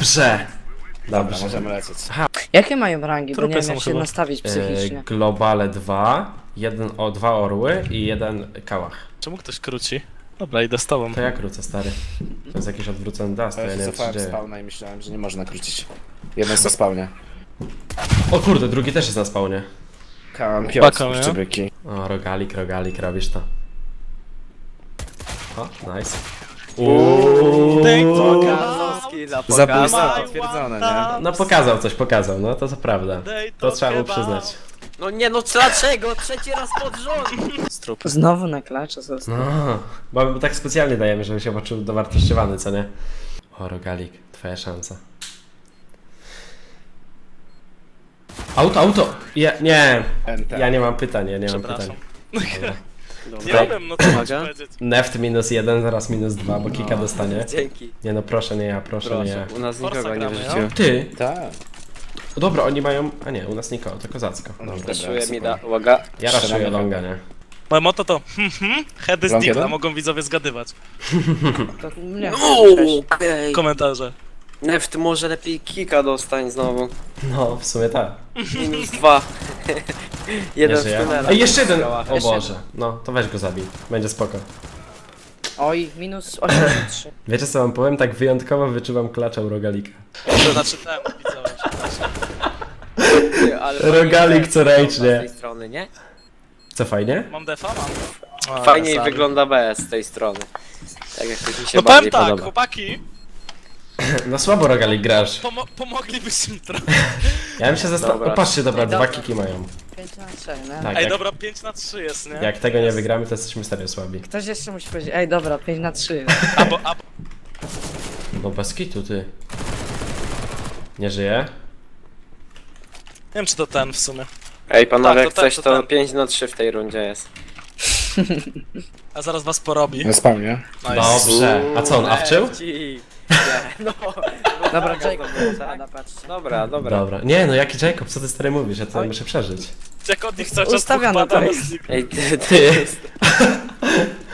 Dobrze! Dobra, Dobrze. możemy lecieć. Jakie mają rangi? Bo Trupy nie wiem są jak się chyba. nastawić E, psychicznie. globale 2, jeden o dwa orły i jeden kałach. Czemu ktoś króci? Dobra, idę z tobą. To ja krócę, stary. To jest jakiś odwrócony dust, to Ja się nie wiem co się cofałem dzieje. spawna i myślałem, że nie można krócić. Jeden jest na spawnie. O kurde, drugi też jest na spawnie. Kampiot, Paką, nie? O, rogalik, rogalik, robisz to. O, nice. Zabójstwo potwierdzone, nie? No pokazał coś, pokazał, no to co prawda. To trzeba mu przyznać. No nie no, dlaczego? Trzeci raz pod rząd! Strup. Znowu na klacza został. No, bo my tak specjalnie dajemy, żeby się poczuł dowartościowany, co nie? O, rogalik, twoja szansa. Auto, auto! Ja, nie, ja nie mam pytań, ja nie mam Przepraszam. pytań. Nie wiem, no co mam ci Uwaga. powiedzieć. Neft minus jeden, zaraz minus dwa, bo kika dostanie. Dzięki. Nie no, proszę nie ja, proszę, nie ja. U nas nikogo nie gramy, wyrzuciłem. Ty! Tak. O, dobra, oni mają... A nie, u nas nikogo, to kozacko. Dobra, Raszuję super. mi da, uwaga. Ja Strzelamy raszuję longa. nie? Moje moto to hmm, hmm, heady z digla, jeden? mogą widzowie zgadywać. To nie Okej. Komentarze. Neft może lepiej kika dostań znowu. No, w sumie tak. Minus dwa. Jeden w żyje. tunelu. A jeszcze jeden! O Jeszcze Boże, no, to weź go zabij. Będzie spoko. Oj, minus 83. Wiecie co wam powiem? Tak wyjątkowo wyczuwam klacza u rogalika. To znaczy. Ty, ale Rogalik co wygląda Z tej strony, nie? Co fajnie? Mam defa? Mam. Fajniej wygląda B z tej strony. Tak jakoś mi się No powiem bardziej tak, podoba. chłopaki, No słabo rogalik grasz. pomo pomoglibyście mi trochę. Ja bym się zastanowił. Dobra. Patrzcie, dobra, Dobra. dwa kiki mają. 5 na 3, nie? Tak, Ej, jak, dobra, 5 na 3 jest, nie? jak tego nie wygramy, to jesteśmy serio słabi. Ktoś jeszcze musi powiedzieć, ej dobra, 5 na 3. Albo, albo, No bez kitu, ty. Nie żyje? nie wiem czy to ten w sumie. Ej panowie, Tak, jak to ten, coś to to ten. 5 na 3 w tej rundzie jest. A zaraz was porobi. Na spawnie. Nice. Dobrze. A co on, awczył? Ci. No. Dobra, Uwaga, Jacob znowu, pada, tak? patrzcie. Dobra, dobra. Dobra. Nie no, jaki Jacob, co ty stary mówisz? Ja to Oj. muszę przeżyć. Jak od nich cały czas to jest. Ej, ty, ty.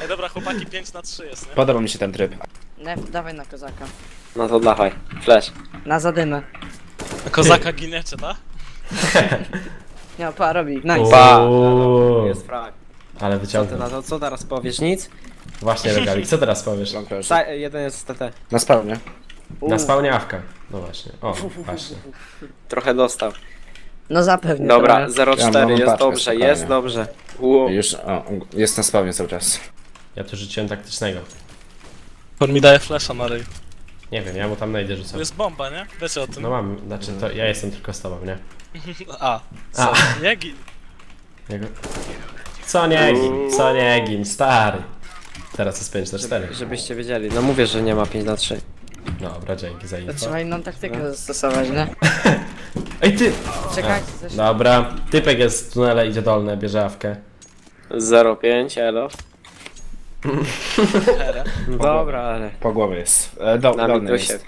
Ej, dobra, chłopaki, 5 na 3 jest, nie? Podoba mi się ten tryb. Nef, dawaj na kozaka. No to dawaj. Flash. Na zadymę. Kozaka giniecie, tak? Nie, pa, robi, nice. Pa. Uuu, Jest frag. Ale Co ty to, co teraz powiesz? Nic? Właśnie rogalik, co teraz powiesz? Sa jeden jest TT. Na spawnie. Na spawnie awka. No właśnie. O, właśnie. Trochę dostał. No zapewne. Dobra, trochę. 0,4 Ja mam jest paczkę, dobrze, spokojnie. jest dobrze. Wow. Już, o, jest na spawnie cały czas. Ja tu rzuciłem taktycznego. On mi daje flasha na ryj. Nie wiem, ja mu tam najdę To rzucam. jest bomba, nie? Wiecie o tym? No mam, znaczy to ja jestem tylko z tobą, nie? A, co? Nie gin. Jego... Co nie gim, co nie gim, stary. Teraz jest 5 na 4. Żebyście wiedzieli, no mówię, że nie ma 5 na 3. Dobra, dzięki za To info. trzeba inną taktykę zastosować, nie? Ej ty! Czekajcie, coś... Dobra, typek jest w tunele, idzie dolne, bierze awkę. 0,5, elo. Dobra, ale... Po głowie jest. E, do, Na dolny minusie. jest.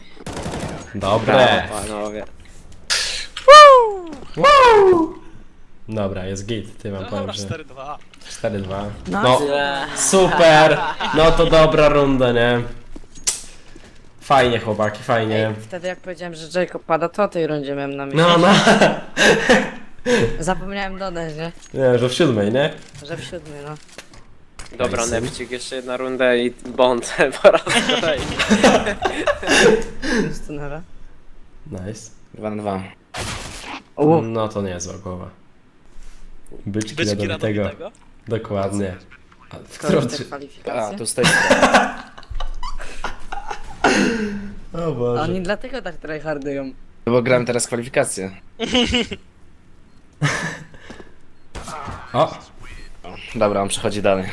Dobre! Panowie. Dobra, jest git, ty wam No powiem, dobra, że 4-2. 4-2. No. No, super! No to dobra runda, nie? Fajnie chłopaki, fajnie. Ej, wtedy jak powiedziałem, że Jacob pada, to o tej rundzie miałem na myśli. No, no. Zapomniałem dodać, nie? Nie, że w siódmej, nie? Że w siódmy, no. Dobra, Nice. Nepcik, jeszcze jedna runda i Bond po raz kolejny. Z tunela. Nice. 2 na 2. U, No to niezła głowa. Byczki Byczki rodowitego. radowitego. Dokładnie. A w to którą. A, kwalifikacje. tu z tej strony. O Boże. Oni dlatego tak tryhardują. Bo grałem teraz kwalifikacje. O! O, dobra, on przechodzi dalej.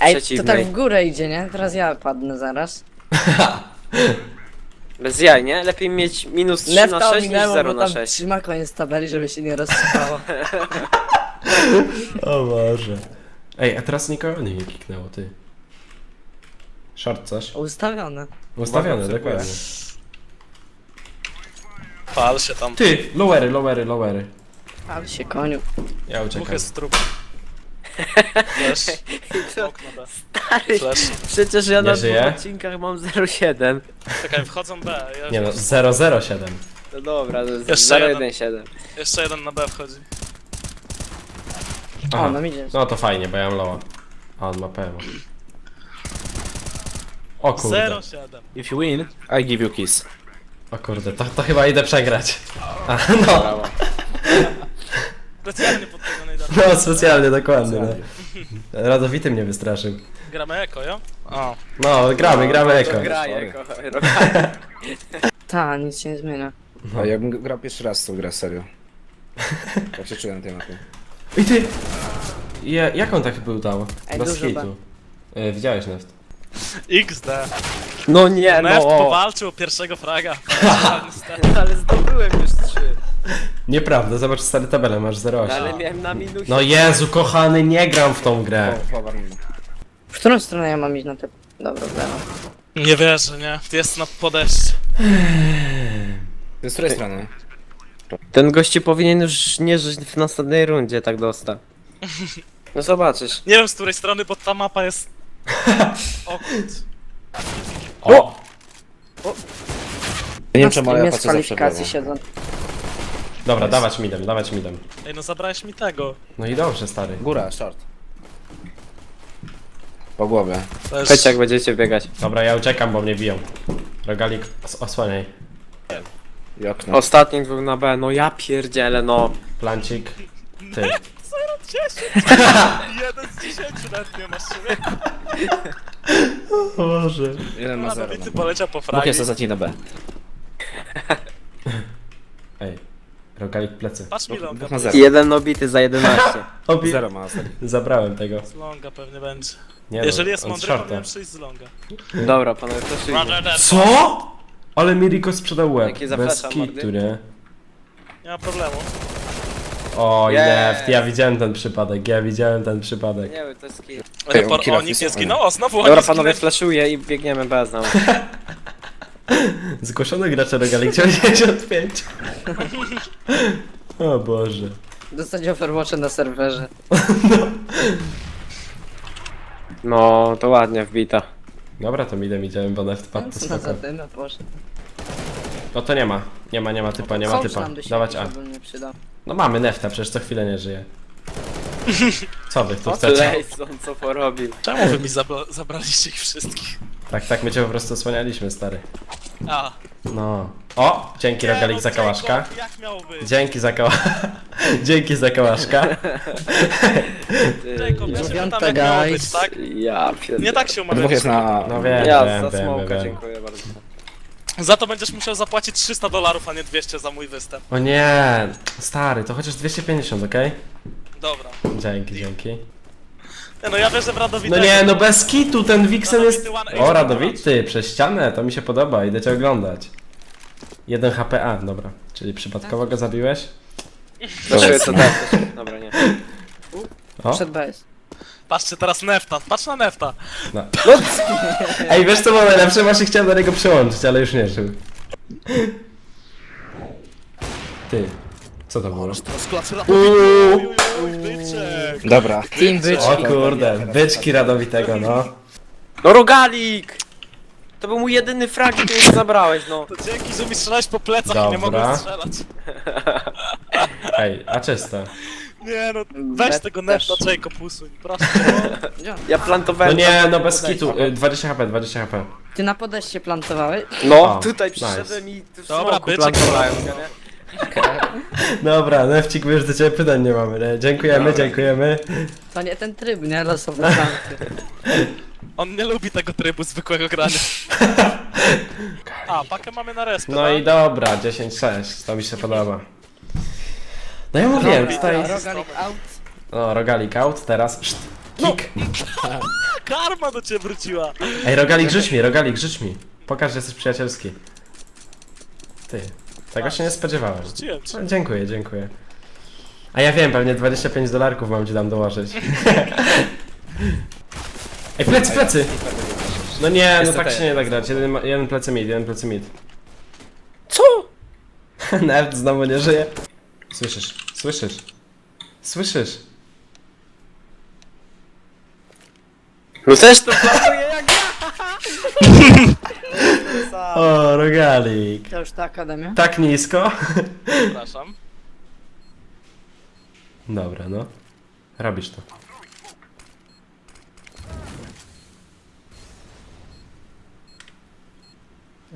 Ej, to Przeciwnej. tak w górę idzie, nie? Teraz ja padnę zaraz. Bez jaj, nie? Lepiej mieć minus 3 na Lefta 6 niż ominęło, 0 bo na tam 6. trzyma koniec tabeli, żeby się nie rozsypało. O Boże. Ej, a teraz nikogo nie kiknęło, ty. Short coś? Ustawione. Ustawione, Uwaga, dokładnie. Pal się tam. Ty! Lowery, lowery, lowery. Ale się koniu. Ja uciekam. Dwóch jest trup. Flash. I to, Okno B. stary, Flash. przecież ja Nie na dwóch żyje? odcinkach mam 0,7. Czekaj, wchodzą B. Ja Nie no, już- 007. No dobra, to jest Jeszcze jeden. 0,17. Jeszcze jeden na B wchodzi. O, Aha. no idzie. No to fajnie, bo ja mam loła. A on ma pełno. O kurde. 07. If you win, I give you kiss. O kurde, to, to chyba idę przegrać. A, no. Brawo. Specjalnie. No, specjalnie, dokładnie. No. Radowity mnie wystraszył. Gramy eko, jo? O. No, gramy, gramy eko. To gra Sorry. jako Rogal. Ta, nic się nie zmienia. A ja bym grał pierwszy raz w tą grę, serio. Tak się czułem na tej mapie. I ty! Je, jak on tak był dał? Ej, Bez dużo hitu. E, widziałeś Neft? XD. No nie, Neft no. powalczył o pierwszego fraga. Ale zdobyłem już 3. Nieprawda, zobacz stary tabelę, masz 0,8. Ale miałem na minusie. No Jezu, kochany, nie gram w tą grę. O. W którą stronę ja mam iść na te... Dobra, dobra. Nie wierzę, nie? Jest na podejście. To z której strony? Ten gości powinien już nie żyć w następnej rundzie, tak dostał. No zobaczysz. Nie wiem z której strony, bo ta mapa jest... O. O! Ja nie wiem czemu, ale ja patrzę zawsze w kwalifikacji lewo. siedzą. Dobra, dawać midem, dawać midem. Ej, no zabrałeś mi tego. No i dobrze, stary. Góra, short. Po głowie. To jest... Chodźcie jak będziecie biegać. Dobra, ja uciekam, bo mnie biją. Rogalik, os osłaniaj. I okno. Ostatni dwóch na B, no ja pierdzielę, no. Plancik. Ty. 10! Jeden z 10 nawet nie masz siebie. Boże. Jeden ma zero. Ty No. poleciał po Bóg fragi. jest ostatni na B. Ej. Rogalik plecy. Patrz mi longa. ma zero. Jeden obity za 11. Obi Zero ma. Zabrałem tego. Z longa pewnie będzie. Nie Jeżeli no, jest on mądry, shorta. powinien przyjść z longa. Dobra, panowie, to that. Co? Ale mi Rico sprzedał łeb. Jakie Bez kitu, nie? Nie ma problemu. O. Neft, ja widziałem ten przypadek, ja widziałem ten przypadek. Nie wiem, to jest kill. O, nikt nie wpisał? zginął. O, znowu Dobra, panowie, zginęli. flashuję i biegniemy bez no. Zgłoszony gracza Rogalik 95. o Boże. Dostać Overwatcha na serwerze. No, to ładnie wbita. Dobra, to midem idziemy, bo Neft padł to Co na spoko. poszedł. No to nie ma. Nie ma, nie ma typa, nie ma Coach typa. nam siebie Dawać A. przydał. No mamy Nefta, przecież co chwilę nie żyje. Co wy tu O, chcecie? Lejson, co porobił. Czemu wy mi zabra- zabraliście ich wszystkich? Tak, tak, my cię po prostu osłanialiśmy, stary. A. No. O! Dzięki Nie, Rogalik no, za kałaszka. Jak miało być? Dzięki za kała... Dzięki za kałaszka. Jacob, ja się Dziewiąta, pytam jak miało być, guys. tak? Ja pierdolę. Nie tak się Dwóch jest na... No wiem, Ja wiem, za wiem, smoka, wiem. dziękuję bardzo. Za to będziesz musiał zapłacić 300 dolarów, a nie 200 za mój występ. O nie, stary, to chociaż 250, okej? Dobra. Dzięki, dzięki. Nie no, ja wierzę w Radowitego. No nie, no bez kitu, ten Wixen jest... Radowity one O, Radowity, przez ścianę, to mi się podoba, idę cię oglądać. 1 HP, a, dobra. Czyli przypadkowo go zabiłeś? Flashuję co tak. Dobra, nie. O, Przed BS. Patrzcie teraz Nefta, patrz na Nefta. no. Ej, wiesz co było najlepsze? Właśnie chciałem do niego przyłączyć, ale już nie żył. Ty, co to było? Uuu, Dobra. Team o kurde, byczki Radowitego, no. No rogalik! To był mój jedyny frag i ty już zabrałeś, no. To dzięki, że mi strzelałeś po plecach i nie Dobra. mogłem strzelać. Ej, a czyste. Nie no, weź Bet tego też. Nefta, Jacob, usuń, proszę. Ja No plantowałem... nie, tam no bez kitu, y, 20 HP, 20 HP. Ty na podejście plantowałeś? No, O, tutaj nice. przyszedłem i w Dobra, smoku byczek plantowałem, nie? Dobra, Nefcik, my już do ciebie pytań nie mamy, nie? Dziękujemy, Dobra. dziękujemy. To nie ten tryb, nie? Losowe szanty. On nie lubi tego trybu zwykłego grania. A, pakę mamy na respę, No tak? i dobra, 10-6, to mi się podoba. No ja mówiłem, tutaj... Rogalik out. O, rogalik out, teraz... Szt, kick. Karma do ciebie wróciła. Ej, rogalik, rzuć mi, rogalik, rzuć mi. Pokaż, że jesteś przyjacielski. Ty, tego się nie spodziewałem. Rzuciłem. No, dziękuję, dziękuję. A ja wiem, pewnie 25 dolarków mam ci tam dołożyć. Ej, plecy, plecy! No nie, no tak się nie da grać. Jeden, ma- jeden plecy mid, jeden plecy mid. Co? Neft znowu nie żyje. Słyszysz, słyszysz, słyszysz. No też to O, rogalik. To już ta akademia? Tak nisko? Przepraszam. Dobra, no. Robisz to.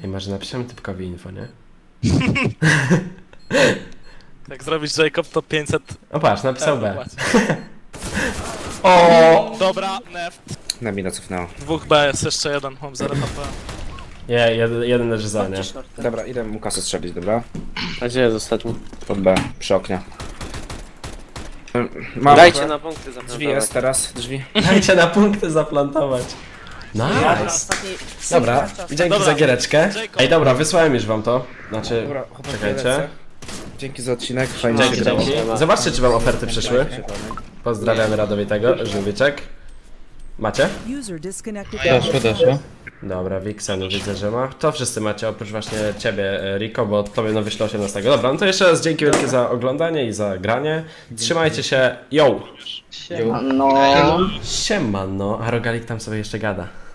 Ej, może napiszemy typkowi info, nie? Jak zrobisz Jacob, to 500 O patrz, napisał euro B. płaci. O! Dobra, neft. Na mina cofnęło. Dwóch B, jest jeszcze jeden, mam 0 HP. Nie, jeden, jeden leży za, nie? Chodźcie shortem. Dobra, idę mu kasę strzelić, dobra? A gdzie jest ostatni? Pod B, przy oknie. Mam Dajcie na punkty Drzwi zaplantować. jest teraz, drzwi. Dajcie na punkty zaplantować. Nice. ostatni... Dobra, dzięki Dobra. za giereczkę. Jacob. Ej, dobra, wysłałem już wam to. Znaczy, Dobra, chłopaki, czekajcie. lecę. Dzięki za odcinek, fajnie Dzięki, się grało. dzięki. Zobaczcie, czy wam oferty przyszły. Pozdrawiamy Radowitego, Żółwiczek. Macie? User disconnected. Doszło, doszło. Dobra, Wixen widzę, że ma. To wszyscy macie, oprócz właśnie ciebie, e, Rico, bo tobie no wyślę 18. Dobra, no to jeszcze raz dzięki wielkie za oglądanie i za granie. Trzymajcie się, yo! No. Siemano, a Rogalik tam sobie jeszcze gada.